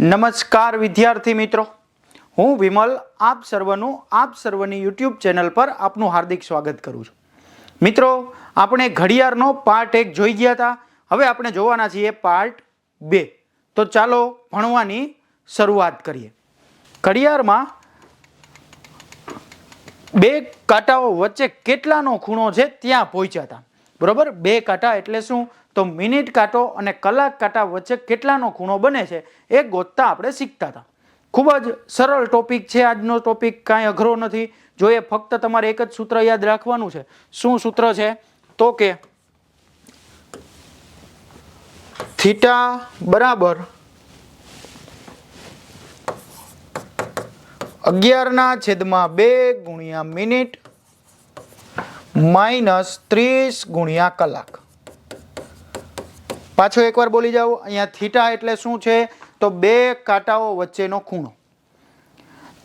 નમસ્કાર વિદ્યાર્થી મિત્રો. હું વિમલ, આપ સર્વનું, આપ સર્વની યુટ્યુબ ચેનલ પર આપનું હાર્દિક સ્વાગત કરું છું. મિત્રો, આપણે ઘડિયાળનો પાર્ટ એક જોઈ ગયા હતા હવે આપણે જોવાના છીએ પાર્ટ બે. તો ચાલો ભણવાની શરૂઆત કરીએ. ઘડિયાળમાં બે કાંટાઓ વચ્ચે કેટલાનો ખૂણો છે ત્યાં પહોંચ્યા હતા બરોબર? બે કાંટા એટલે શું? તો મિનિટ કાંટો અને કલાક કાંટા વચ્ચે કેટલાનો ખૂણો બને છે એ ગોતતા આપણે શીખતા હતા. ખૂબ જ સરળ ટોપિક છે આજનો ટોપિક કાંઈ અઘરો નથી. જો એ ફક્ત તમારે એક જ સૂત્ર યાદ રાખવાનું છે, શું સૂત્ર છે? તો કે થીટા બરાબર અગિયારના છેદમાં બે ગુણ્યા મિનિટ માઇનસ ત્રીસ ગુણ્યા કલાક. પાછો એકવાર બોલી જાઓ. અહીંયા થીટા એટલે શું છે? તો બે કાંટાઓ વચ્ચેનો ખૂણો.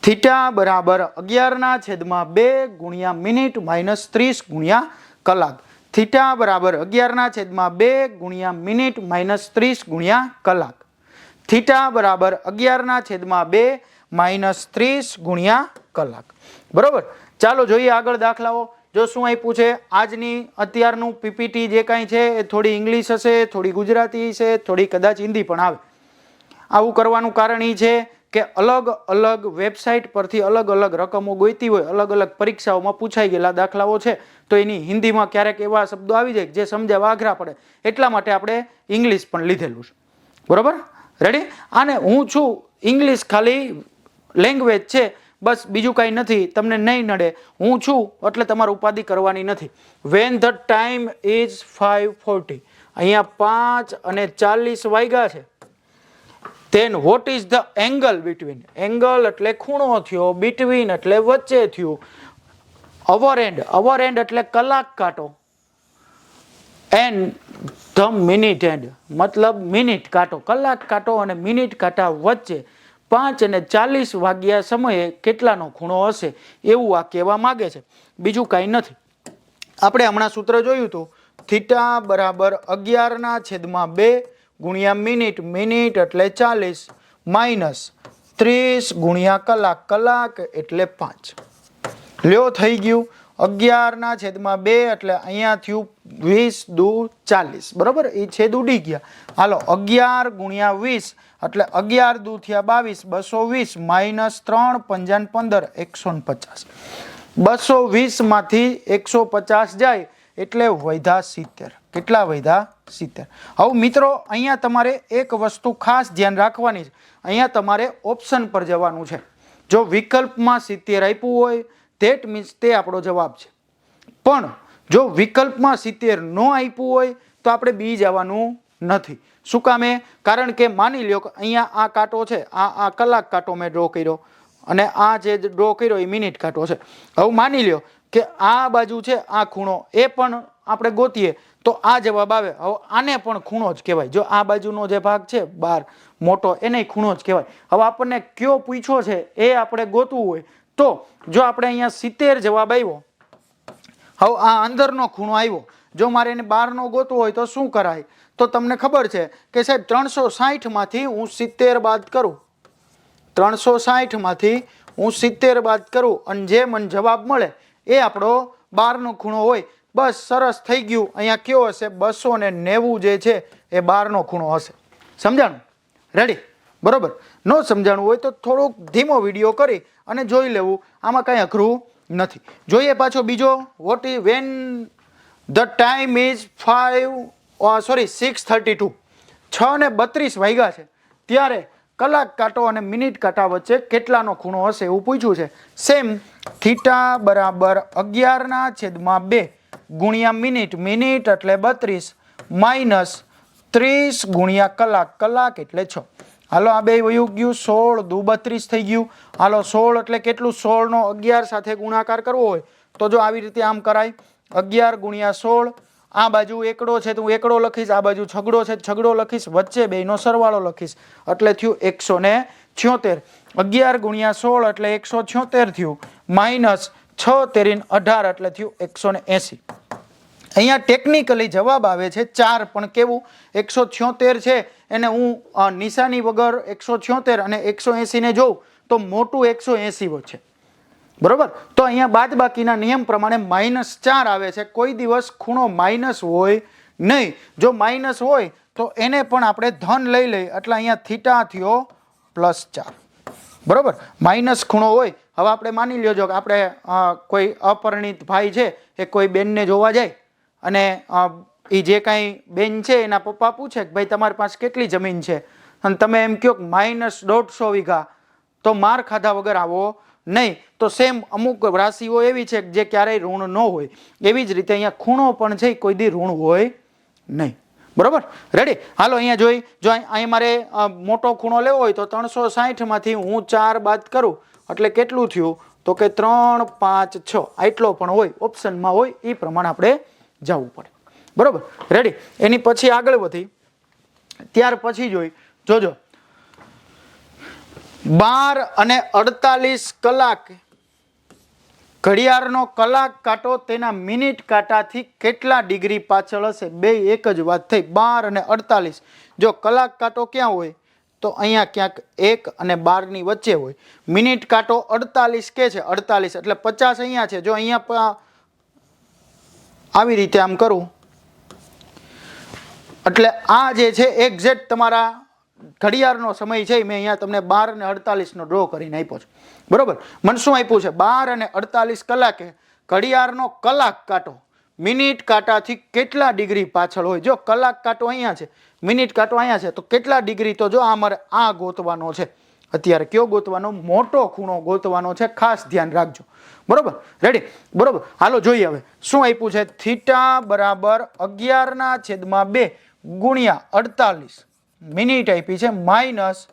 થીટા બરાબર અગિયારના છેદમાં બે ગુણ્યા મિનિટ માઇનસ ત્રીસ ગુણ્યા કલાક. થીટા બરાબર અગિયારના છેદમાં બે ગુણ્યા મિનિટ માઇનસ ત્રીસ ગુણ્યા કલાક. થીટા બરાબર અગિયારના છેદમાં બે માઇનસ ત્રીસ ગુણ્યા કલાક. બરોબર? ચાલો જોઈએ આગળ દાખલાઓ. જો શું આપ્યું છે? આજની અત્યારનું પીપીટી જે કાંઈ છે, એ થોડી ઇંગ્લિશ હશે, થોડી ગુજરાતી છે થોડી કદાચ હિન્દી પણ આવે. આવું કરવાનું કારણ એ છે કે અલગ અલગ વેબસાઇટ પરથી અલગ અલગ રકમો ગોઈતી હોય, અલગ અલગ પરીક્ષાઓમાં પૂછાઈ ગયેલા દાખલાઓ છે, તો એની હિન્દીમાં ક્યારેક એવા શબ્દો આવી જાય જે સમજાવવા આઘરા પડે. એટલા માટે આપણે ઇંગ્લિશ પણ લીધેલું છે. બરાબર? રેડી આને હું છું ઇંગ્લિશ ખાલી લેંગ્વેજ છે બસ બીજું કાંઈ નથી, તમને નહીં નડે. હું છું, એટલે તમારે ઉપાધિ કરવાની નથી. When the time is five forty અહીંયા પાંચ અને ચાલીસ વાગ્યા છે. Then what is the angle between angle એટલે ખૂણો થયો બિટવીન એટલે વચ્ચે થયું. અવર એન્ડ અવર એન્ડ એટલે કલાક કાંટો. એન્ડ ધ મિનિટ એન્ડ મતલબ મિનિટ કાંટો. કલાક કાંટો અને મિનિટ કાંટા વચ્ચે. પાંચ અને ચાલીસ વાગ્યા સમયે કેટલાનો ખૂણો હશે એવું આ કહેવા માગે છે. બીજું કાંઈ નથી. આપણે હમણાં સૂત્ર જોયું હતું, થીટા બરાબર અગિયારના છેદમાં બે ગુણ્યા મિનિટ મિનિટ એટલે ચાલીસ, માઇનસ ત્રીસ ગુણ્યા કલાક કલાક એટલે પાંચ. લ્યો, થઈ ગયું. અગિયારના છેદમાં બે એટલે અહીંયા થયું વીસ દુ ચાલીસ. બરાબર? એ છેદ ઉડી ગયા. હાલો, અગિયાર ગુણ્યા વીસ એટલે અગિયાર દુ થયા બાવીસ, બસો વીસ માઇનસ ત્રણ પંજાન પંદર, એકસો ને પચાસ. બસો વીસમાંથી એકસો પચાસ જાય એટલે વૈધા સિત્તેર. કેટલા વૈધા? સિત્તેર. હવે મિત્રો, અહીંયા તમારે એક વસ્તુ ખાસ ધ્યાન રાખવાની છે. અહીંયા તમારે ઓપ્શન પર જવાનું છે. જો વિકલ્પમાં સિત્તેર આપ્યું હોય ધેટ મીન્સ તે આપણો જવાબ છે. પણ જો વિકલ્પમાં સિત્તેર ન આપ્યું હોય, તો આપણે બી જવાનું નથી. શું કામે? કારણ કે માની લ્યો કે અહીંયા આ કાંટો છે, આ આ કલાક કાંટો મેં ડ્રો કર્યો અને આ જે ડ્રો કર્યો એ મિનિટ કાંટો છે. હવે માની લ્યો કે આ બાજુ છે, આ ખૂણો, એ પણ આપણે ગોતીએ તો આ જવાબ આવે. હવે આને પણ ખૂણો જ કહેવાય. જો આ બાજુનો જે ભાગ છે, બાર, મોટો, એને ખૂણો જ કહેવાય. હવે આપણને કયો પૂછ્યો છે એ આપણે ગોતવું હોય તો જો આપણે અહીંયા સિત્તેર જવાબ આવ્યો, હવે આ અંદરનો ખૂણો આવ્યો જો મારે એને બહારનો ગોતવો હોય તો શું કરાય? તો તમને ખબર છે કે સાહેબ ત્રણસો સાહીઠમાંથી હું સિત્તેર બાદ કરું. ત્રણસો સાહીઠમાંથી હું સિત્તેર બાદ કરું અને જે મને જવાબ મળે એ આપણો બારનો ખૂણો હોય. બસ સરસ થઈ ગયું. અહીંયા કયો હશે? બસો ને નેવું જે છે એ બારનો ખૂણો હશે. સમજાણું? રેડી બરાબર? ન સમજાણું હોય તો થોડોક ધીમો વીડિયો કરી અને જોઈ લેવું. આમાં કાંઈ અઘરું નથી. જોઈએ પાછો બીજો. What uh when the time is five sorry six thirty two છ ને બત્રીસ વાગ્યા છે. ત્યારે કલાક કાંટો અને મિનિટ કાંટા વચ્ચે કેટલાનો ખૂણો હશે એવું પૂછ્યું છે. સેમ થીટા બરાબર અગિયારના છેદમાં બે ગુણ્યા મિનિટ. મિનિટ એટલે બત્રીસ, માઇનસ ત્રીસ ગુણ્યા કલાક. કલાક એટલે છ. હાલો, આ બે વયું ગયું, સોળ, દુ બત્રીસ થઈ ગયું. હાલો, સોળ એટલે કેટલું? સોળનો અગિયાર સાથે ગુણાકાર કરવો હોય તો જો આવી રીતે આમ કરાય અગિયાર ગુણ્યા સોળ, આ બાજુ એકડો છે તો હું એકડો લખીશ, આ બાજુ છગડો છે છગડો લખીશ, વચ્ચે બેનો સરવાળો લખીશ. એટલે થયું એકસો ને છ્યોતેર. અગિયાર ગુણ્યા સોળ એટલે એકસો છ્યોતેર થયું. માઇનસ છ તેરીન અઢાર એટલે થયું એકસો ને એંસી. અહીંયા ટેકનિકલી જવાબ આવે છે ચાર, પણ કેવું? એકસો છ્યોતેર છે, એને હું નિશાની વગર એકસો છ્યોતેર અને એકસો એંસીને જોઉં, તો મોટું એકસો એંસી છે બરોબર? તો અહીંયા બાદ બાકીના નિયમ પ્રમાણે માઇનસ ચાર આવે છે. કોઈ દિવસ ખૂણો માઇનસ હોય નહીં. જો માઇનસ હોય, તો એને પણ આપણે ધન લઈ લઈએ. એટલે અહીંયા થીટા થયો પ્લસ ચાર. બરોબર? માઇનસ ખૂણો હોય. હવે આપણે માની લ્યો કે આપણે કોઈ અપરિણિત ભાઈ છે, એ કોઈ બેનને જોવા જાય અને એ જે કાંઈ બેન છે, એના પપ્પા પૂછે કે ભાઈ તમારી પાસે કેટલી જમીન છે? અને તમે એમ કહો કે માઇનસ દોઢસો વીઘા. તો માર ખાધા વગર આવો. નહીં, તો સેમ અમુક રાશિઓ એવી છે જે ક્યારેય ઋણ ન હોય. એવી જ રીતે અહીંયા ખૂણો પણ છે, કોઈ દી ઋણ હોય નહીં. બરોબર? રેડી હાલો, અહીંયા જોઈ, જો અહીં મારે મોટો ખૂણો લેવો હોય તો ત્રણસો સાહીઠમાંથી હું ચાર બાદ કરું. એટલે કેટલું થયું? તો કે ત્રણ, પાંચ, છ. આટલો પણ હોય, ઓપ્શનમાં હોય એ પ્રમાણે આપણે જવું પડે. બરોબર? રેડી એની પછી આગળ વધી. ત્યાર પછી જોઈ, જોજો. બાર અને અડતાલીસ કલાક ઘડિયાળનો કલાક કાંટો તેના મિનિટ કાંટાથી કેટલા ડિગ્રી પાછળ હશે? બે, એક જ વાત થઈ. બાર અને અડતાલીસ. જો કલાક કાંટો ક્યાં હોય? તો અહીંયા ક્યાંક એક અને બારની વચ્ચે હોય. મિનિટ કાંટો અડતાલીસ કે છે? અડતાલીસ. એટલે પચાસ અહીંયા છે. જો અહીંયા આવી રીતે આમ કરું. એટલે આ જે છે એક્ઝેક્ટ તમારા ઘડિયાળનો સમય છે મેં અહીંયા તમને બાર અને અડતાલીસનો ડ્રો કરીને આપ્યો છે. બરાબર? મને શું આપ્યું છે? બાર અને અડતાલીસ કલાકે ઘડિયાળનો કલાક કાંટો. મિનિટ કાંટાથી કેટલા ડિગ્રી પાછળ હોય? જો કલાક કાંટો અહીંયા છે, મિનિટ કાંટો અહીંયા છે, તો કેટલા ડિગ્રી? તો જો આ મારે આ ગોતવાનો છે. અત્યારે કયો ગોતવાનો? મોટો ખૂણો ગોતવાનો છે, ખાસ ધ્યાન રાખજો. બરોબર? રેડી બરોબર? હાલો, જોઈએ હવે. શું આપ્યું છે? થીટા બરાબર અગિયારના છેદમાં બે ગુણ્યા અડતાલીસ. મિનિટ આપી છે, માઇનસ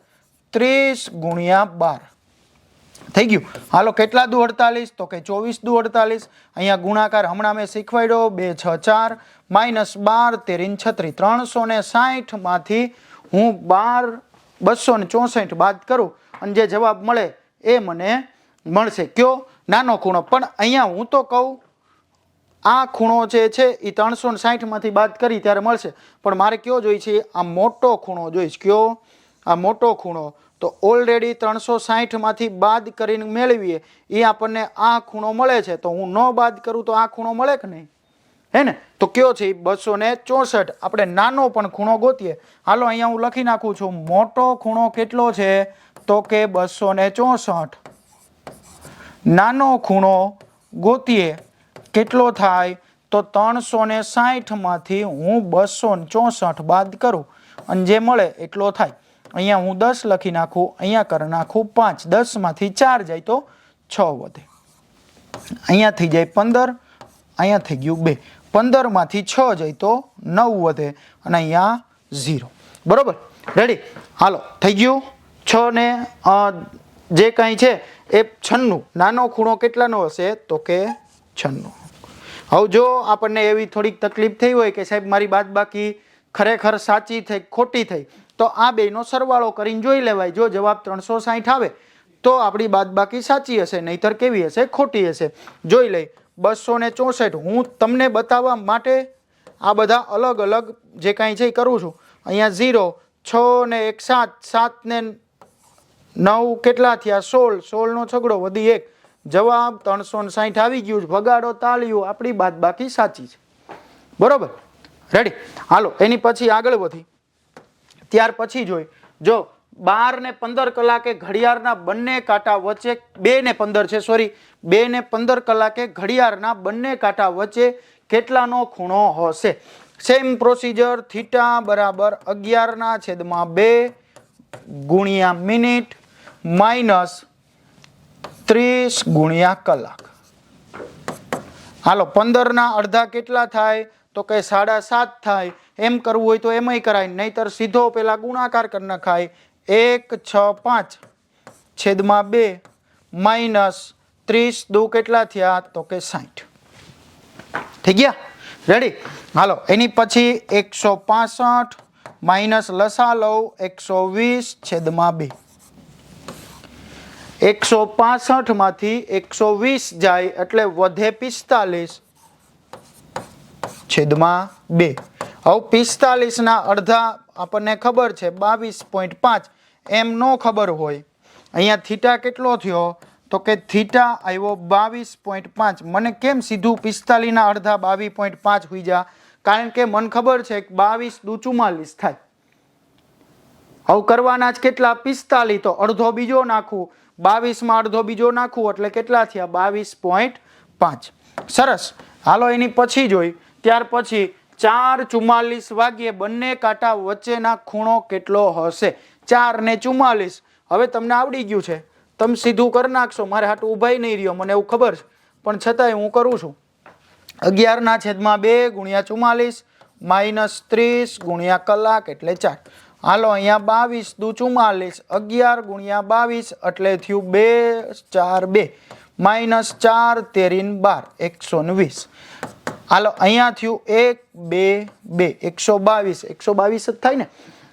ત્રીસ ગુણ્યા બાર. થઈ ગયું. હાલો, કેટલા દુ અડતાલીસ? તો કે ચોવીસ દુ અડતાલીસ. અહીંયા ગુણાકાર હમણાં મેં શીખવાડ્યો, બે છ ચાર, માઇનસ બાર, તેરીન છત્રીસ ત્રણસો ને સાહીઠમાંથી હું બાર, બસો ને ચોસઠ બાદ કરું અને જે જવાબ મળે એ મને મળશે. કયો? નાનો ખૂણો. પણ અહીંયા હું તો કહું આ ખૂણો જે છે એ ત્રણસો સાહીઠમાંથી બાદ કરી ત્યારે મળશે. પણ મારે કયો જોઈ છે? આ મોટો ખૂણો જોઈશ કયો? આ મોટો ખૂણો. તો ઓલરેડી ત્રણસો સાહીઠમાંથી બાદ કરીને મેળવીએ એ આપણને આ ખૂણો મળે છે. તો હું ન બાદ કરું તો આ ખૂણો મળે કે નહીં? હે ને? તો કયો છે? બસો ને ચોસઠ. આપણે નાનો પણ ખૂણો ગોતીએ. હાલો, અહીંયા હું લખી નાખું છું. મોટો ખૂણો કેટલો છે? તો કે બસો ચોસઠ. નાનો ખૂણો ગોતીએ. કેટલો થાય? તો ત્રણસો ને સાહીઠમાંથી હું બસો ચોસઠ બાદ કરું. અને જે મળે એટલો થાય. અહીંયા હું દસ લખી નાખું, અહીંયા કરી નાખું પાંચ. દસમાંથી ચાર જાય તો છ વધે. અહીંયા થઈ જાય પંદર, અહીંયા થઈ ગયું બે. પંદરમાંથી છ જાય તો નવ વધે અને અહીંયા ઝીરો. બરાબર? રેડી હાલો, થઈ ગયું. છ ને જે કાંઈ છે એ છન્નું. નાનો ખૂણો કેટલાનો હશે? તો કે છન્નું. હવે જો આપણને એવી થોડીક તકલીફ થઈ હોય કે સાહેબ, મારી બાદ બાકી ખરેખર સાચી થઈ, ખોટી થઈ, તો આ બેનો સરવાળો કરીને જોઈ લેવાય. જો જવાબ ત્રણસો સાહીઠ આવે, તો આપણી બાદ બાકી સાચી હશે, નહીતર કેવી હશે? ખોટી હશે. જોઈ લઈ, બસો ને ચોસઠ. હું તમને બતાવવા માટે આ બધા અલગ અલગ જે કાંઈ છે એ કરું છું. અહીંયા ઝીરો, છ ને એક સાત સાત ને નવ કેટલા થયા? સોળ. સોળનો છગડો વધી એક. જવાબ ત્રણસો ને સાહીઠ આવી ગયું ભગાડો તાળીઓ, આપણી બાદ બાકી સાચી છે. બરોબર? રેડી હાલો, એની પછી આગળ વધી. ત્યાર પછી જોઈ. જો, બાર ને પંદર કલાકે ઘડિયાળના બંને કાંટા વચ્ચે, બે ને પંદર છે સોરી બે ને પંદર કલાકે ઘડિયાળના બંને કાંટા વચ્ચે કેટલાનો ખૂણો હશે? સેમ પ્રોસીજર થીટા બરાબર અગિયારના છેદમાં બે ગુણ્યા મિનિટ માઇનસ ત્રીસ ગુણ્યા કલાક. હાલો, પંદરના અડધા કેટલા થાય? તો કે સાડા સાત થાય. એમ કરવું હોય તો એમાંય કરાય, નહીતર સીધો પેલા ગુણાકાર કરી નખાય. એક, છ, પાંચ. છેદમાં બે માઇનસ ત્રીસ, દુ કેટલા થયા? તો કે સાઠ થઈ ગયા? રેડી હાલો, એની પછી એકસો પાસઠ માઇનસ લસા લઉં, એકસો વીસ, છેદમાં બે. એકસો પાસઠમાંથી એકસો વીસ જાય એટલે વધે પિસ્તાલીસ. છેદમાં બે. હવે પિસ્તાલીસના અડધા આપણને ખબર છે, બાવીસ પોઈન્ટ પાંચ. એમ નો ખબર હોય. અહીંયા થીટા કેટલો થયો? તો કે થીટા આવ્યો બાવીસ પોઈન્ટ પાંચ. મને કેમ સીધું પિસ્તાલીસના અડધા બાવીસ પોઈન્ટ પાંચ હોઈ જા? કારણ કે મને ખબર છે કે બાવીસ દુ ચુમ્માલીસ થાય. હવે કરવાના જ કેટલા? પિસ્તાલીસ. તો અડધો બીજો નાખું. બાવીસમાં અડધો બીજો નાખું, એટલે કેટલા થયા? બાવીસ પોઈન્ટ પાંચ. સરસ. હાલો એની પછી જોઈ. ત્યાર પછી ચાર ચુમ્માલીસ વાગ્યે બંને કાંટા વચ્ચેના ખૂણો કેટલો હશે? ચાર ને ચુમ્માલીસ. હવે તમને આવડી ગયું છે. તમે સીધું કરી નાખશો. મારે હાટું ઊભાઈ નહીં રહ્યો. મને એવું ખબર છે. પણ છતાંય હું કરું છું. અગિયારના છેદમાં બે ગુણ્યા ચુમ્માલીસ માઇનસ ત્રીસ ગુણ્યા કલાક એટલે ચાર. હાલો, અહીંયા બાવીસ દુ ચુમ્માલીસ અગિયાર ગુણ્યા બાવીસ, એટલે થયું બે ચાર બે. માઇનસ ચાર તેરીન બાર, એકસો ને વીસ. હાલો, અહીંયા થયું એક, બે બે, એકસો બાવીસ. એકસો બાવીસ જ થાય ને?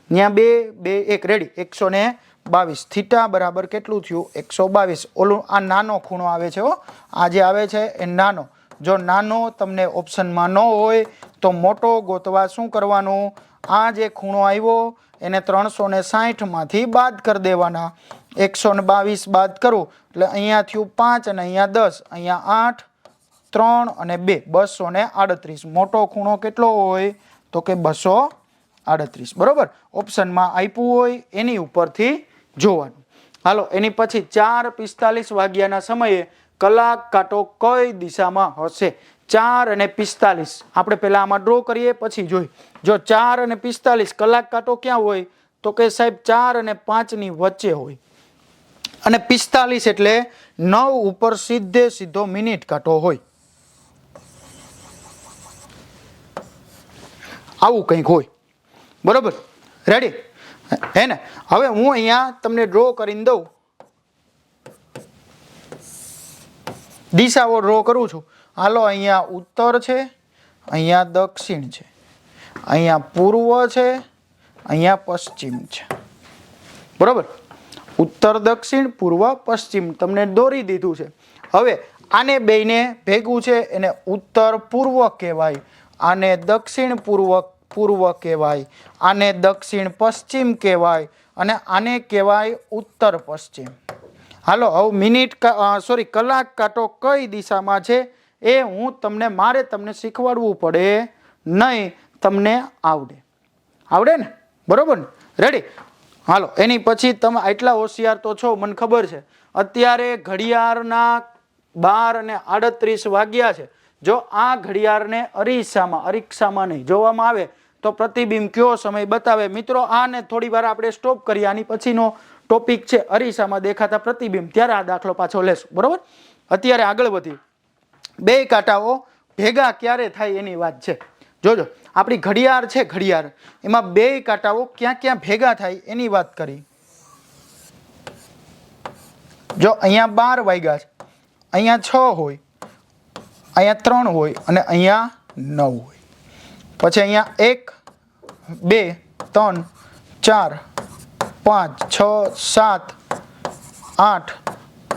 ત્યાં બે બે, એક. રેડી એકસો ને બાવીસ. થીટા બરાબર કેટલું થયું? એકસો બાવીસ. ઓલું આ નાનો ખૂણો આવે છે હો. આ જે આવે છે એ નાનો. જો નાનો તમને ઓપ્શનમાં ન હોય, તો મોટો ગોતવા શું કરવાનું? આ જે ખૂણો આવ્યો એને ત્રણસો ને સાહીઠમાંથી બાદ કરી દેવાના. એકસો ને બાવીસ બાદ કરું, એટલે અહીંયા થયું પાંચ અને અહીંયા દસ, અહીંયા આઠ, ત્રણ અને બે, બસો ને આડત્રીસ. મોટો ખૂણો કેટલો હોય? તો કે બસો આડત્રીસ. બરોબર? ઓપ્શનમાં આપ્યું હોય, એની ઉપરથી જોવાનું. હાલો, એની પછી ચાર પિસ્તાલીસ વાગ્યાના સમયે કલાક કાંટો કઈ દિશામાં હશે? ચાર અને પિસ્તાલીસ. આપણે પહેલાં આમાં ડ્રો કરીએ, પછી જોઈ. જો ચાર અને પિસ્તાલીસ કલાક કાંટો ક્યાં હોય? તો કે સાહેબ, ચાર અને પાંચની વચ્ચે હોય. અને પિસ્તાલીસ એટલે નવ ઉપર સીધે સીધો મિનિટ કાંટો હોય. આવું કંઈક હોય. બરોબર? રેડી હે ને? હવે હું અહીંયા તમને ડ્રો કરીને દઉં. દિશાઓ ડ્રો કરું છું. હાલો, અહીંયા ઉત્તર છે, અહીંયા દક્ષિણ છે, અહીંયા પૂર્વ છે, અહીંયા પશ્ચિમ છે. બરોબર? ઉત્તર, દક્ષિણ, પૂર્વ, પશ્ચિમ, તમને દોરી દીધું છે. હવે આને બેયને ભેગું છે, એને ઉત્તર, પૂર્વ કહેવાય, આને દક્ષિણ, પૂર્વ પૂર્વ કહેવાય, આને દક્ષિણ, પશ્ચિમ કહેવાય, અને આને કહેવાય ઉત્તર, પશ્ચિમ. હાલો, હવે મિનિટ સોરી કલાક કાંટો કઈ દિશામાં છે? એ હું તમને, મારે તમને શીખવાડવું પડે, નહીં તમને આવડે. આવડે ને? બરોબર ને? રેડી હાલો, એની પછી તમે આટલા હોશિયાર તો છો, મને ખબર છે. અત્યારે ઘડિયાળના બાર અને આડત્રીસ વાગ્યા છે. જો આ ઘડિયાળને અરીસામાં, અરીક્ષામાં નહીં જોવામાં આવે, તો પ્રતિબિંબ કયો સમય બતાવે? મિત્રો, આને થોડી વાર આપણે સ્ટોપ કરીએ. આની પછીનો ટોપિક છે, અરીસામાં દેખાતા પ્રતિબિંબ. ત્યારે આ દાખલો પાછો લેશું. બરાબર? અત્યારે આગળ વધી બે કાંટાઓ ભેગા ક્યારે થાય એની વાત છે. જોજો, આપણી ઘડિયાળ છે ઘડિયાળ. એમાં બે કાંટાઓ ક્યાં ક્યાં ભેગા થાય એની વાત કરી. જો, અહીંયા બાર વાગ્યા છે. અહીંયા છ હોય, અહીંયા ત્રણ હોય અને અહીંયા નવ હોય. પછી અહીંયા એક, બે, ત્રણ, ચાર, પાંચ, છ, સાત, આઠ,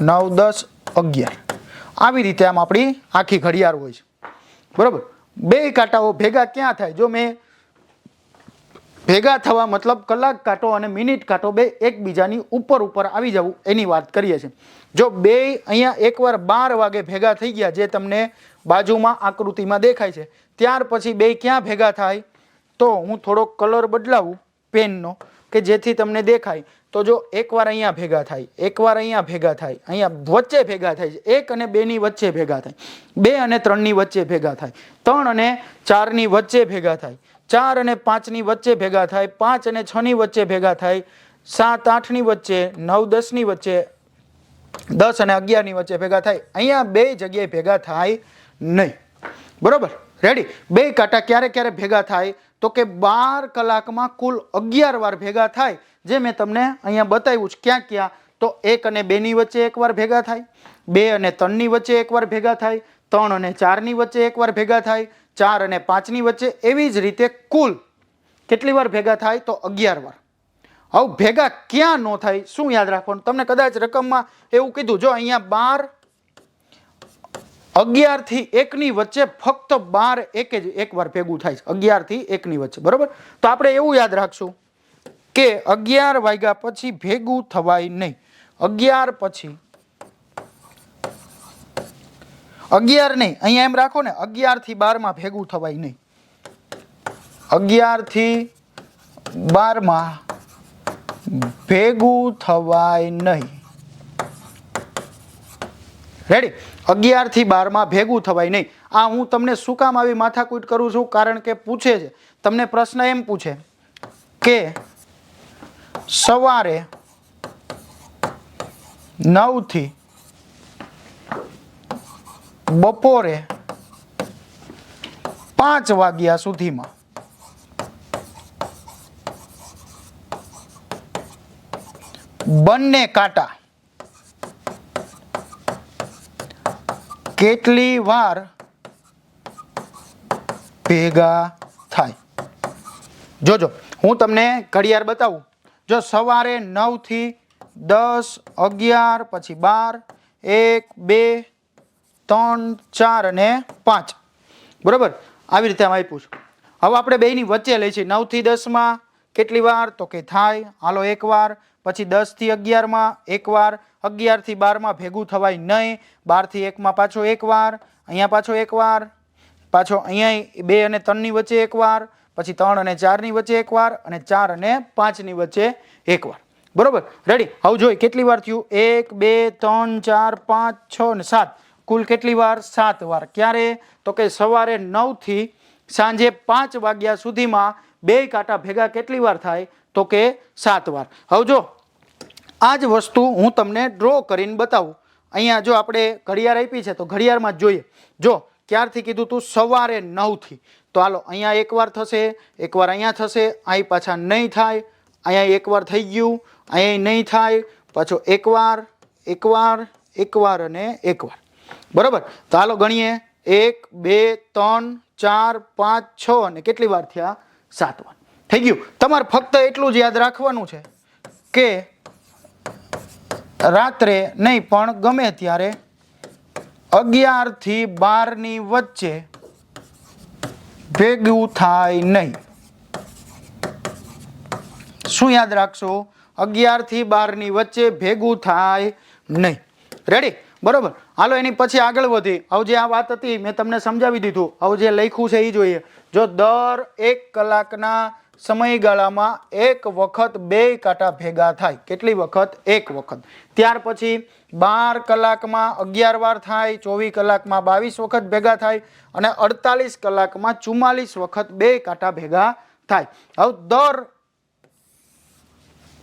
નવ, દસ, અગિયાર. આવી રીતે આમ આપણી આખી ઘડિયાળ હોય છે. બરાબર? બે કાંટાઓ ભેગા ક્યાં થાય? જો મેં ભેગા થવા મતલબ કલાક કાંટો અને મિનિટ કાંટો બે એકબીજાની ઉપર ઉપર આવી જવું એની વાત કરીએ છીએ. જો બે અહીંયા એકવાર બાર વાગે ભેગા થઈ ગયા જે તમને બાજુમાં આકૃતિમાં દેખાય છે, ત્યાર પછી બે ક્યાં ભેગા થાય? તો હું થોડોક કલર બદલાવું, પેનનો, કે જેથી તમને દેખાય. તો જો એકવાર અહીંયા ભેગા થાય, એકવાર અહીંયા ભેગા થાય, અહીંયા વચ્ચે ભેગા થાય છે. એક અને બેની વચ્ચે ભેગા થાય. બે અને ત્રણની વચ્ચે ભેગા થાય. ત્રણ અને ચારની વચ્ચે ભેગા થાય. ચાર અને પાંચની વચ્ચે ભેગા થાય. પાંચ અને છની વચ્ચે ભેગા થાય. સાત આઠની વચ્ચે, નવ દસની વચ્ચે, દસ અને અગિયારની વચ્ચે ભેગા થાય. અહીંયા બે જગ્યાએ ભેગા થાય નહીં. બરોબર? રેડી બે કાંટા ક્યારે ક્યારે ભેગા થાય? તો કે બાર કલાકમાં કુલ અગિયાર વાર ભેગા થાય. જે મેં તમને અહીંયા બતાવ્યું છે ક્યાં ક્યાં, તો એક અને બેની વચ્ચે એકવાર ભેગા થાય, બે અને ત્રણની વચ્ચે એકવાર ભેગા થાય, ત્રણ અને ચારની વચ્ચે એકવાર ભેગા થાય, ચાર અને પાંચની વચ્ચે એવી જ રીતે કુલ કેટલી વાર ભેગા થાય તો અગિયાર વાર. હવે ભેગા ક્યાં ન થાય શું યાદ રાખવાનું? તમને કદાચ રકમમાં એવું કીધું, જો અહીંયા બાર અગિયારથી એકની વચ્ચે ફક્ત બાર એક જ એકવાર ભેગું થાય છે અગિયારથી એકની વચ્ચે, બરાબર? તો આપણે એવું યાદ રાખશું કે અગિયાર વાગ્યા પછી ભેગું થવાય નહીં. અગિયાર પછી. અગિયાર નહીં, અહીંયા એમ રાખો ને અગિયારથી બારમાં ભેગું થવાય નહીં. અગિયારથી બારમાં ભેગું થવાય નહીં. રેડી અગિયારથી બારમાં ભેગું થવાય નહીં. આ હું તમને શું કામ આવી માથાકૂટ કરું છું? કારણ કે પૂછે છે. તમને પ્રશ્ન એમ પૂછે કે સવારે નવથી બપોરે પાંચ વાગ્યા સુધીમાં બંને કાંટા કેટલી વાર ભેગા થાય? જોજો, હું તમને ઘડિયાળ બતાવું. જો સવારે નવથી દસ, અગિયાર, પછી બાર, એક, બે, ત્રણ, ચાર અને પાંચ. બરાબર? આવી રીતે આપ્યું છે. હવે આપણે બેયની વચ્ચે લઈ છીએ. નવથી દસમાં કેટલી વાર? તો કે થાય. હાલો, એક વાર. પછી દસથી અગિયારમાં એકવાર અગિયારથી બારમાં ભેગું થવાય નહીં. બારથી એકમાં પાછો એક વાર. અહીંયા પાછો એક વાર. પાછો અહીંયા બે અને ત્રણની વચ્ચે એક વાર. પછી ત્રણ અને ચારની વચ્ચે એક વાર અને ચાર અને પાંચની વચ્ચે એક વાર બરોબર? રેડી હવે જોઈ, કેટલી વાર થયું? એક, બે, ત્રણ, ચાર, પાંચ, છ અને સાત. કુલ કેટલી વાર? સાત વાર. ક્યારે? તો કે સવારે નવથી સાંજે પાંચ વાગ્યા સુધીમાં બે કાંટા ભેગા કેટલી વાર થાય? તો કે સાત વાર. હવે જો, આ જ વસ્તુ હું તમને ડ્રો કરીને બતાવું. અહીંયા જો આપણે ઘડિયાળ આપી છે, તો ઘડિયાળમાં જોઈએ. જો, ક્યારથી કીધું તું? સવારે નવથી. તો હાલો, અહીંયા એકવાર થશે, એકવાર અહીંયા થશે, અહીં પાછા નહીં થાય, અહીંયા એકવાર થઈ ગયું, અહીંયા નહીં થાય, પાછો એકવાર એકવાર એકવાર અને એકવાર. બરાબર? તો હાલો ગણીએ. એક, બે, ત્રણ, ચાર, પાંચ, છ અને કેટલી વાર થયા? સાત વાર. થઈ ગયું. તમારે ફક્ત એટલું જ યાદ રાખવાનું છે કે રાત્રે નહીં, પણ ગમે ત્યારે અગિયારથી બારની વચ્ચે ભેગું થાય નહીં. શું યાદ રાખશો? અગિયારથી બારની વચ્ચે ભેગું થાય નહીં. રેડી બરોબર. હાલો, એની પછી આગળ વધી હવે જે આ વાત હતી, મેં તમને સમજાવી દીધું. હવે જે લખ્યું છે એ જોઈએ. જો દર એક કલાકના સમયગાળામાં એક વખત બે કાંટા ભેગા થાય. કેટલી વખત? એક વખત. ત્યાર પછી બાર કલાકમાં અગિયાર વાર થાય, ચોવીસ કલાકમાં બાવીસ વખત ભેગા થાય અને અડતાલીસ કલાકમાં ચુમ્માલીસ વખત બે કાંટા ભેગા થાય. હવે દર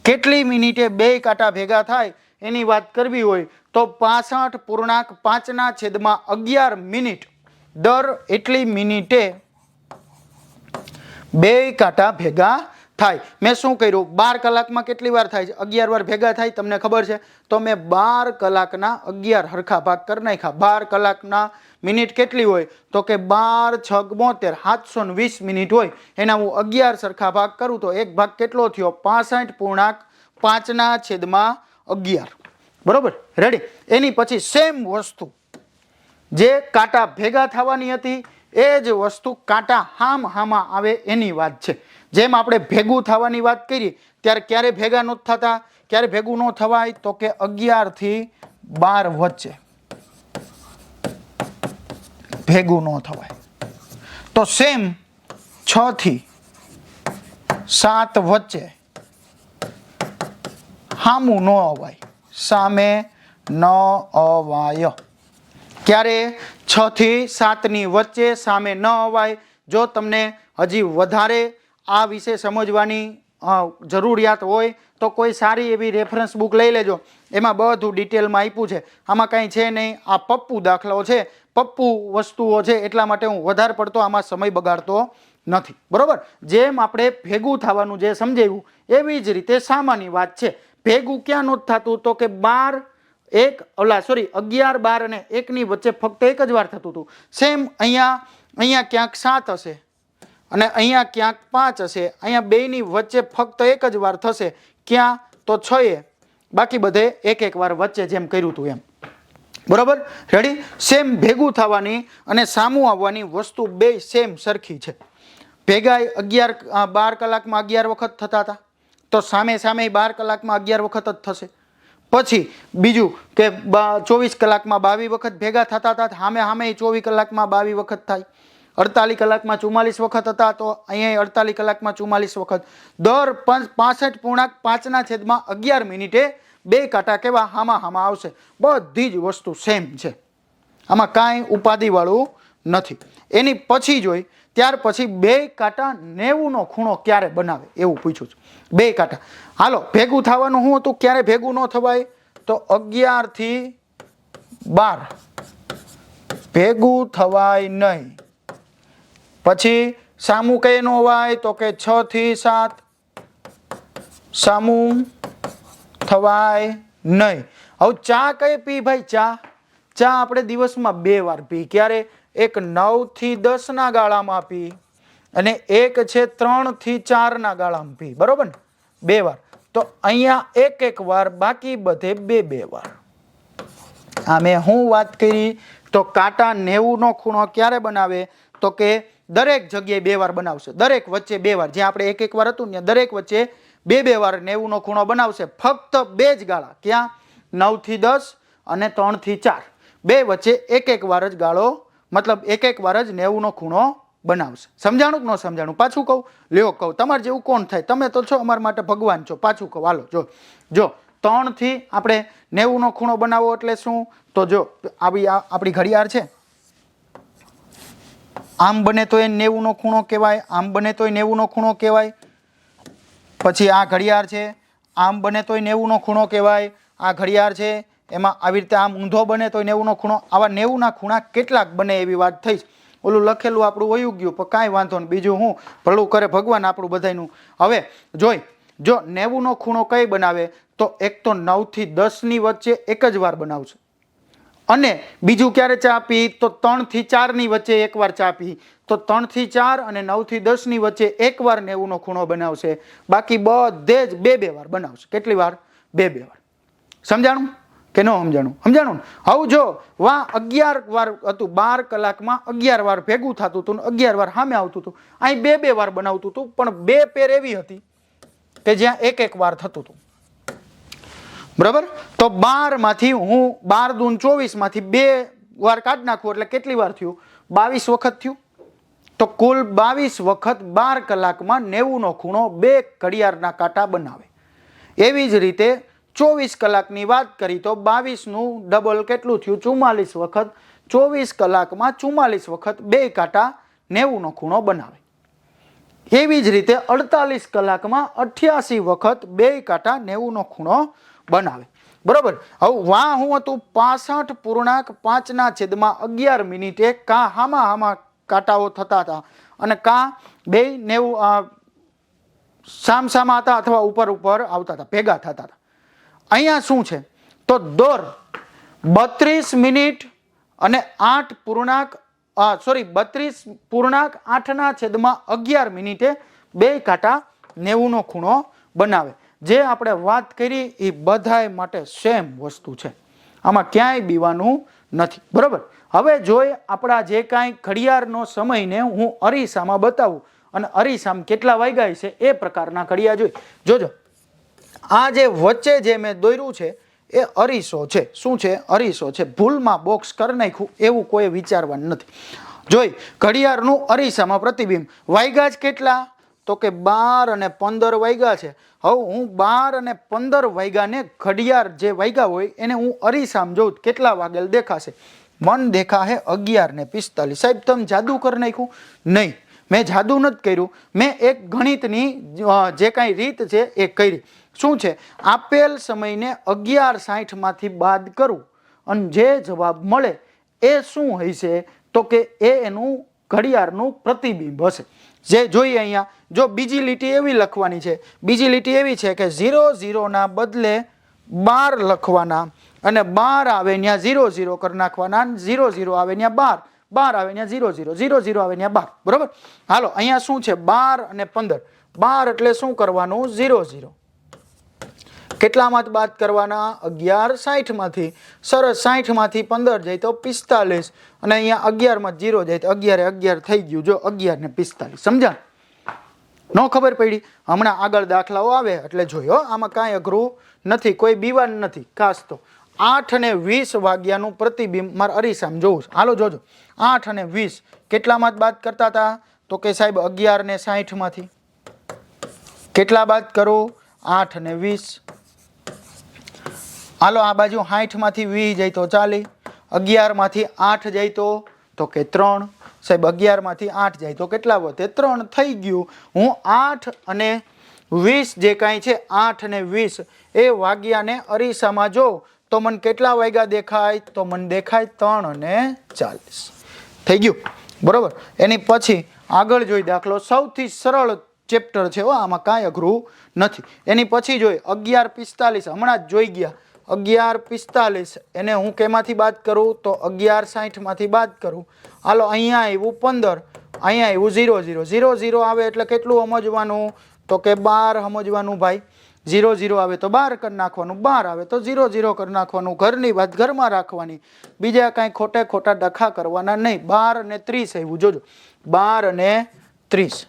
કેટલી મિનિટે બે કાંટા ભેગા થાય એની વાત કરવી હોય તો પાસઠ પૂર્ણાંક પાંચના છેદમાં અગિયાર મિનિટ. દર એટલી મિનિટે બે કાંટા ભેગા થાય. મેં શું કર્યું? બાર કલાકમાં કેટલી વાર થાય છે? અગિયાર વાર ભેગા થાય, તમને ખબર છે? તો મેં બાર કલાકના અગિયાર હરખા ભાગ કરી નાખ્યા. બાર કલાકના મિનિટ કેટલી હોય? તો કે બાર છગ બોતેર, સાતસો ને વીસ મિનિટ હોય. એના હું અગિયાર સરખા ભાગ કરું તો એક ભાગ કેટલો થયો? પાસઠ પૂર્ણાંક પાંચના છેદમાં અગિયાર. બરોબર? રેડી એની પછી સેમ વસ્તુ. જે કાંટા ભેગા થવાની હતી એ જ વસ્તુ કાંટા હામ હામાં આવે એની વાત છે. જેમ આપણે ભેગું થવાની વાત કરી ત્યારે ક્યારે ભેગા ન થતા, ક્યારે ભેગું ન થવાય તો કે અગિયારથી બાર વચ્ચે ભેગું ન થવાય. તો સેમ છ થી સાત વચ્ચે હામું ન અવાય. સામે ન અવાય. ક્યારે છ થી સાતની વચ્ચે સામે ન અવાય? જો તમને હજી વધારે આ વિશે સમજવાની જરૂરિયાત હોય, તો કોઈ સારી એવી રેફરન્સ બુક લઈ લેજો. એમાં બધું ડિટેલમાં આપ્યું છે. આમાં કાંઈ છે નહીં. આ પપ્પુ દાખલો છે. પપ્પુ વસ્તુઓ છે. એટલા માટે હું વધારે પડતો આમાં સમય બગાડતો નથી. બરાબર? જેમ આપણે ભેગું થવાનું જે સમજાવ્યું એવી જ રીતે સામાન્ય વાત છે. ભેગું ક્યાં નહોતું થતું? તો કે બાર એક ઓલા સોરી અગિયાર, બાર અને એકની વચ્ચે ફક્ત એક જ વાર થતું હતું. સેમ અહીંયા અહીંયા ક્યાંક સાત હશે અને અહીંયા ક્યાંક પાંચ હશે. અહીંયા બેની વચ્ચે ફક્ત એક જ વાર થશે. ક્યાં? તો છ એ બાકી બધે એક એક વાર વચ્ચે જેમ કર્યું હતું એમ. બરોબર? રેડી સેમ ભેગું થવાની અને સામું આવવાની વસ્તુ બે સેમ સરખી છે. ભેગા અગિયાર બાર કલાકમાં અગિયાર વખત થતા હતા. તો સામે સામે બાર કલાકમાં અગિયાર વખત જ થશે. પછી બીજું કે ચોવીસ કલાકમાં બાવીસ વખત ભેગા થતા હતા સામે સામે ચોવીસ કલાકમાં બાવીસ વખત થાય. અડતાલીસ કલાકમાં ચુમ્માલીસ વખત હતા, તો અહીંયા અડતાલીસ કલાકમાં ચુમ્માલીસ વખત. દર પાસઠ પૂર્ણાંક પાંચના છેદમાં અગિયાર મિનિટે બે કાંટા કેવા હામાં હામાં આવશે. બધી જ વસ્તુ સેમ છે. આમાં કાંઈ ઉપાધિવાળું નથી. એની પછી જોઈ ત્યાર પછી બે કાંટા નેવુંનો ખૂણો ક્યારે બનાવે એવું પૂછું છું. બે કાંટા. હાલો, ભેગું થવાનું શું હતું? ક્યારે ભેગું ન થવાય? તો અગિયારથી બાર. ભેગું થવાય નહીં. પછી સામું કઈ નો હોય તો કે છ થી સાત. સામું થવાય નહીં. હવે ચા કઈ પી ભાઈ? ચા. ચા આપણે દિવસમાં બે વાર પી. ક્યારે? એક નવથી દસ ના ગાળામાં પી અને એક છે ત્રણથી ચાર ના ગાળામાં પી બરોબર ને? બે વાર. તો અહીંયા એક એક વાર, બાકી બધે બે બે વાર. આ મેં હું વાત કરી, તો કાંટા નેવુંનો ખૂણો ક્યારે બનાવે? તો કે દરેક જગ્યાએ બે વાર બનાવશે. દરેક વચ્ચે બે વાર. જ્યાં આપણે એક એક વાર હતું ને દરેક વચ્ચે બે બે વાર નેવુંનો ખૂણો બનાવશે. ફક્ત બે જ ગાળા. ક્યાં? નવથી દસ અને ત્રણથી ચાર. બે વચ્ચે એક એક વાર જ ગાળો મતલબ એક એક વાર જ નેવુંનો ખૂણો બનાવશે. સમજાણું કે ન સમજાણું? પાછું કહું. લ્યો, કહું. તમારે જેવું કોણ થાય? તમે તો છો, અમારા માટે ભગવાન છો. પાછું કહું. હાલો, જો જો, ત્રણથી આપણે નેવુંનો ખૂણો બનાવવો એટલે શું? તો જો, આવી આપણી ઘડિયાળ છે. આમ બને તો એ નેવુંનો ખૂણો કહેવાય, આમ બને તોય નેવુંનો ખૂણો કહેવાય. પછી આ ઘડિયાળ છે. આમ બને તોય નેવુંનો ખૂણો કહેવાય. આ ઘડિયાળ છે. એમાં આવી રીતે આમ ઊંધો બને તોય નેવુંનો ખૂણો, આવા નેવુંના ખૂણા કેટલાક બને એવી વાત થઈ ઓલું લખેલું આપણું વયું ગયું, પણ કાંઈ વાંધો નહીં. બીજું હું, ભલું કરે ભગવાન આપણું બધાયનું. હવે, જોઈ, જો નેવુંનો ખૂણો કઈ બનાવે, તો એક તો નવથી દસની વચ્ચે એક જ વાર બનાવશે. અને બીજું ક્યારે ચા પી તો ત્રણથી ચારની વચ્ચે એકવાર ચા પી તો ત્રણથી ચાર અને નવથી દસની વચ્ચે એકવાર નેવુંનો ખૂણો બનાવશે. બાકી બધે જ બે બે વાર બનાવશે. કેટલી વાર? બે બે વાર. સમજાણું? કે ન સમજાણું? સમજાણું? હવે જો વાહ અગિયાર વાર હતું, બાર કલાકમાં અગિયાર વાર ભેગું થતું હતું અગિયાર વાર સામે આવતું હતું. અહીં બે બે વાર બનાવતું હતું, પણ બે પેર એવી હતી કે જ્યાં એક એક વાર થતું હતું. બરાબર? તો બારમાંથી હું બાર દૂન ચોવીસમાંથી બે વાર કાઢી નાખું, એટલે કેટલી વાર થયું? બાવીસ વખત થયું. તો કુલ બાવીસ વખત બાર કલાકમાં નેવુંનો ખૂણો બે ઘડિયાળના કાંટા બનાવે. એવી જ રીતે ચોવીસ કલાકની વાત કરી તો બાવીસનું ડબલ કેટલું થયું? ચુમ્માલીસ વખત. ચોવીસ કલાકમાં ચુમ્માલીસ વખત બે કાંટા નેવુંનો ખૂણો બનાવે. એવી જ રીતે અડતાલીસ કલાકમાં અઠ્યાસી વખત બે કાંટા નેવુંનો ખૂણો બનાવે. બરોબર? હવે વાં હું હતું પાસઠ પૂર્ણાંક પાંચના છેદમાં અગિયાર મિનિટે કા હામાં હામાં કાંટાઓ થતા હતા? અને કા બે નેવું સામસામા હતા અથવા ઉપર ઉપર આવતા હતા, ભેગા થતા હતા? અહીંયા શું છે? તો દોર બત્રીસ મિનિટ અને આઠ પૂર્ણાંક સોરી બત્રીસ પૂર્ણાંક આઠના છેદમાં અગિયાર મિનિટે બે કાંટા નેવુંનો ખૂણો બનાવે. જે આપણે વાત કરી એ બધાય માટે સેમ વસ્તુ છે. આમાં ક્યાંય બીવાનું નથી. બરાબર? હવે જોઈ આપણા જે કાંઈ ઘડિયાળનો સમયને હું અરીસામાં બતાવું. અને અરીસામાં કેટલા વાગ્યા છે એ પ્રકારના ઘડિયા જોઈ. જોજો. આ જે વચ્ચે જે મેં દોર્યું છે, એ અરીસો છે. શું છે? અરીસો છે. ભૂલમાં બોક્સ કરી નાખ્યું, એવું કોઈ વિચારવાનું નથી. જોઈ, ઘડિયાળનું અરીસામાં પ્રતિબિંબ. વાગ્યા જ કેટલા? તો કે બાર અને પંદર વાયગા છે. હવે, હું બાર અને પંદર વાયગાને ઘડિયાળ જે વાયગા હોય, એને હું અરીસામાં જોઉં કેટલા વાગેલ દેખાશે? મન દેખા હે અગિયાર ને પિસ્તાલીસ. સાહેબ, તમે જાદુ કરી નાખ્યું? નહીં. મેં જાદુ નથી કર્યું. મેં એક ગણિતની જે કાંઈ રીત છે, એ કરી. શું છે? આપેલ સમયને અગિયાર સાઠમાંથી બાદ કરું અને જે જવાબ મળે એ શું હશે? તો કે એ એનું ઘડિયાળનું પ્રતિબિંબ હશે. જે જોઈએ અહીંયા, જો બીજી લીટી એવી લખવાની છે, બીજી લીટી એવી છે કે ઝીરો ઝીરોના બદલે બાર લખવાના અને બાર આવે ત્યાં ઝીરો ઝીરો કરી નાખવાના ઝીરો ઝીરો આવે ત્યાં બાર બાર આવે ત્યાં ઝીરો ઝીરો ઝીરો ઝીરો આવે ત્યાં બાર. બરોબર? હાલો, અહીંયા શું છે? બાર અને પંદર. બાર એટલે શું કરવાનું? Zero zero. કેટલામાં બાદ કરવાના? અગિયાર સાઠમાંથી. સરસ, સાઠમાંથી પંદર જાય તો પિસ્તાલીસ. અને અહીંયા અગિયારમાં જીરો જાય તો અગિયારે અગિયાર થઈ ગયું. જો અગિયાર ને પિસ્તાલીસ સમજા ન ખબર પડી? હમણાં આગળ દાખલાઓ આવે એટલે જોયો. આમાં કાંઈ અઘરું નથી, કોઈ બીવાન નથી, ખાસ તો. આઠ અને વીસ વાગ્યાનું પ્રતિબિંબ મારે અરીસામ જોવું છે. હાલો, જોજો. આઠ અને વીસ કેટલામાં જ બાદ કરતા હતા? તો કે સાહેબ, અગિયાર ને સાઠમાંથી. કેટલા બાદ કરું? આઠ અને વીસ. હાલો, આ બાજુ સાઠમાંથી વીસ જાય તો ચાલી, અગિયારમાંથી આઠ જાય તો તો કે ત્રણ. સાહેબ, અગિયારમાંથી આઠ જાય તો કેટલા વધે ત્રણ થઈ ગયું. હું આઠ અને વીસ જે કાંઈ છે, આઠ અને વીસ, એ વાગ્યાને અરીસામાં જો, તો મને કેટલા વાગ્યા દેખાય? તો મને દેખાય ત્રણ અને ચાલીસ. થઈ ગયું. બરોબર? એની પછી આગળ જોઈ દાખલો. સૌથી સરળ ચેપ્ટર છે આમાં કાંઈ અઘરું નથી. એની પછી જોઈ, અગિયાર પિસ્તાલીસ. હમણાં જ જોઈ ગયા. અગિયાર પિસ્તાલીસ. એને હું કેમાંથી બાદ કરું? તો અગિયાર સાઠમાંથી બાદ કરું. હાલો, અહીંયા આવ્યું પંદર. અહીંયા આવ્યું ઝીરો ઝીરો. ઝીરો ઝીરો આવે એટલે કેટલું સમજવાનું? તો કે બાર સમજવાનું ભાઈ. ઝીરો ઝીરો આવે તો બાર કરી નાખવાનું. બાર આવે તો ઝીરો ઝીરો કરી નાખવાનું. ઘરની વાત ઘરમાં રાખવાની. બીજા કાંઈ ખોટે ખોટા ડખા કરવાના નહીં. બાર અને ત્રીસ આવ્યું. જોજો. બાર અને ત્રીસ.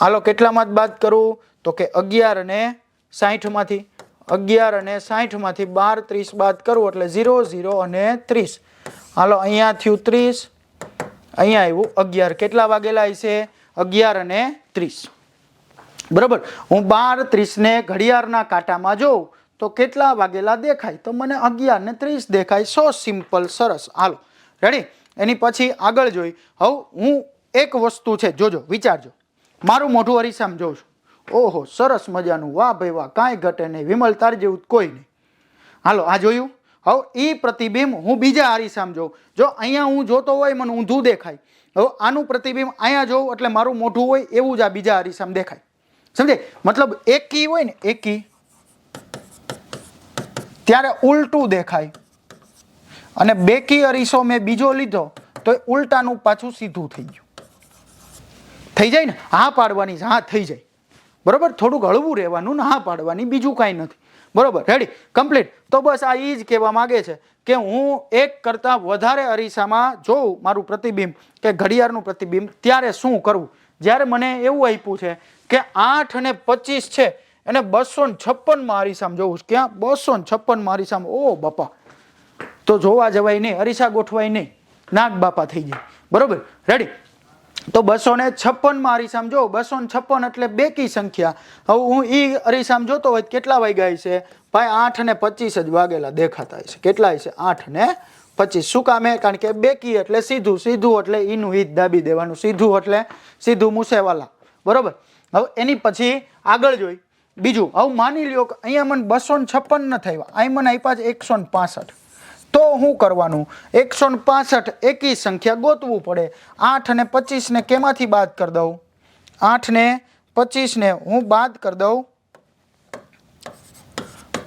હાલો, કેટલામાં જ બાદ કરું? તો કે અગિયાર અને સાહીઠમાંથી. અગિયાર અને સાહીઠમાંથી બાર ત્રીસ બાદ કરું એટલે ઝીરો ઝીરો અને ત્રીસ. હાલો, અહીંયા થયું ત્રીસ. અહીંયા આવ્યું અગિયાર. કેટલા વાગેલા હશે અગિયાર અને ત્રીસ. બરાબર? હું બાર ત્રીસને ઘડિયાળના કાંટામાં જોઉં, તો કેટલા વાગેલા દેખાય? તો મને અગિયાર ને ત્રીસ દેખાય. સો સિમ્પલ, સરસ. હાલો, રેડી? એની પછી આગળ જોઈ. હવે, હું એક વસ્તુ છે, જોજો, વિચારજો. મારું મોઢું અરીસામ જોઉં છું. ઓહો, સરસ મજાનું. વાહ ભાઈ વાહ, કાંઈ ઘટે નહીં. વિમલ, તાર જેવું કોઈ નહીં. હાલો, આ જોયું? હવે એ પ્રતિબિંબ હું બીજા અરીસામ જોઉં. જો અહીંયા હું જોતો હોય, મને ઊંધું દેખાય. હવે આનું પ્રતિબિંબ અહીંયા જોઉં, એટલે મારું મોઢું હોય, એવું જ આ બીજા અરીસામ દેખાય. સમજે મતલબ એકી હોય ને, એકી ત્યારે ઉલટું દેખાય. અને બે કી અરીસો મેં બીજો લીધો, તો એ ઉલટાનું પાછું સીધું થઈ ગયું. થઈ જાય ને? હા પાડવાની હા, થઈ જાય. બરોબર? થોડુંક હળવું રહેવાનું, ના પાડવાની, બીજું કાંઈ નથી. બરોબર? રેડી કમ્પ્લીટ તો બસ આ એ જ કહેવા માગે છે કે હું એક કરતાં વધારે અરીસામાં જોઉં મારું પ્રતિબિંબ કે ઘડિયાળનું પ્રતિબિંબ, ત્યારે શું કરવું? જ્યારે મને એવું આપ્યું છે કે આઠ અને પચીસ છે, એને બસો ને છપ્પનમાં અરીસામાં જોવું ક્યાં? બસો ને છપ્પનમાં અરીસામાં. ઓ બાપા! તો જોવા જવાય નહીં, અરીસા ગોઠવાય નહીં. નાગ બાપા થઈ જાય. બરોબર? રેડી તો બસો ને છપ્પનમાં અરીસામ જો બસો ને છપ્પન એટલે બેકી સંખ્યા. હવે હું એ અરીસામ જોતો હોય કેટલા વાગ્યા છે ભાઈ, આઠ ને પચીસ જ વાગેલા દેખાતા છે કેટલા છે આઠ ને પચીસ. શું કામે કારણ કે બેકી એટલે સીધું સીધું એટલે એનું હિત દાબી દેવાનું. સીધું એટલે સીધું મૂસેવાલા. બરોબર? હવે એની પછી આગળ જોઈ. બીજું, હવે માની લ્યો કે અહીંયા મને બસો ને છપ્પન ન થયા. અહીં મને આપ્યા છે એકસો ને પાસઠ. તો શું કરવાનું? એકસો ને પાસઠ એકી સંખ્યા ગોતવું પડે. આઠ અને પચીસને કેમાંથી બાદ કરી દઉં? આઠ ને પચીસને હું બાદ કરી દઉં?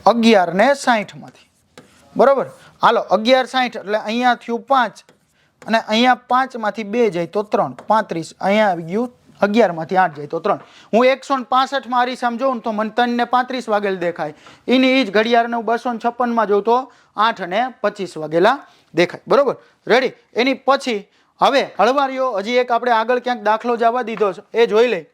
અગિયાર ને સાહીઠમાંથી બરાબર? હાલો, અગિયાર સાહીઠ એટલે અહીંયા થયું પાંચ અને અહીંયા પાંચમાંથી બે જાય તો ત્રણ. પાંત્રીસ, અહીંયા આવી ગયું અગિયારમાંથી આઠ જાય તો ત્રણ. હું એકસો ને પાસઠમાં અરીસામ જોઉં ને તો મને ત્રણ ને પાંત્રીસ વાગેલ દેખાય. એની એ જ ઘડિયાળને હું બસો ને છપ્પનમાં જોઉં તો આઠ અને પચીસ વાગેલા દેખાય. બરોબર? રેડી એની પછી, હવે હળવારીઓ, હજી એક આપણે આગળ ક્યાંક દાખલો જવા દીધો છે. એ જોઈ લઈ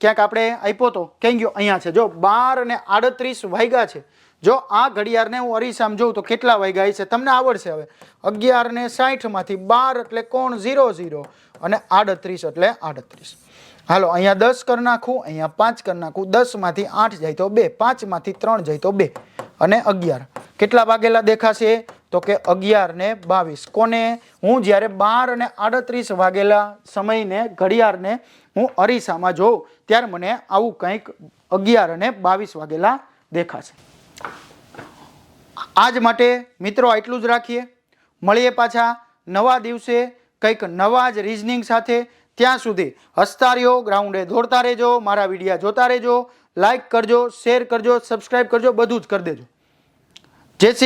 ક્યાંક આપણે આપ્યો તો ક્યાં ગયો? અહીંયા છે. જો, બાર અને આડત્રીસ વાગ્યા છે. જો, આ ઘડિયાળને હું અરીસામ જોઉં તો કેટલા વાગ્યા છે તમને આવડશે હવે. અગિયાર ને સાઠમાંથી બાર એટલે કોણ? Zero zero. અને આડત્રીસ એટલે આડત્રીસ. હાલો, અહીંયા દસ કરી નાખું, અહીંયા પાંચ કરી નાખું, દસમાંથી આઠ જાય તો બે, પાંચમાંથી ત્રણ જાય તો બે અને અગિયાર. કેટલા વાગેલા દેખાશે? તો કે અગિયાર ને બાવીસ. કોને? હું જ્યારે બાર અને આડત્રીસ વાગેલા સમયને, ઘડિયાળને હું અરીસામાં જોઉં, ત્યારે મને આવું કંઈક અગિયાર અને બાવીસ વાગેલા દેખાશે. આજ માટે મિત્રો આટલું જ રાખીએ. મળીએ પાછા નવા દિવસે કંઈક નવા જ રિઝનિંગ સાથે ત્યાં સુધી હસતા રહ્યો, ગ્રાઉન્ડે દોડતા રહેજો, મારા વિડીયા જોતા રહેજો લાઇક કરજો, શેર કરજો સબસ્ક્રાઈબ કરજો, બધું જ કરી દેજો. જય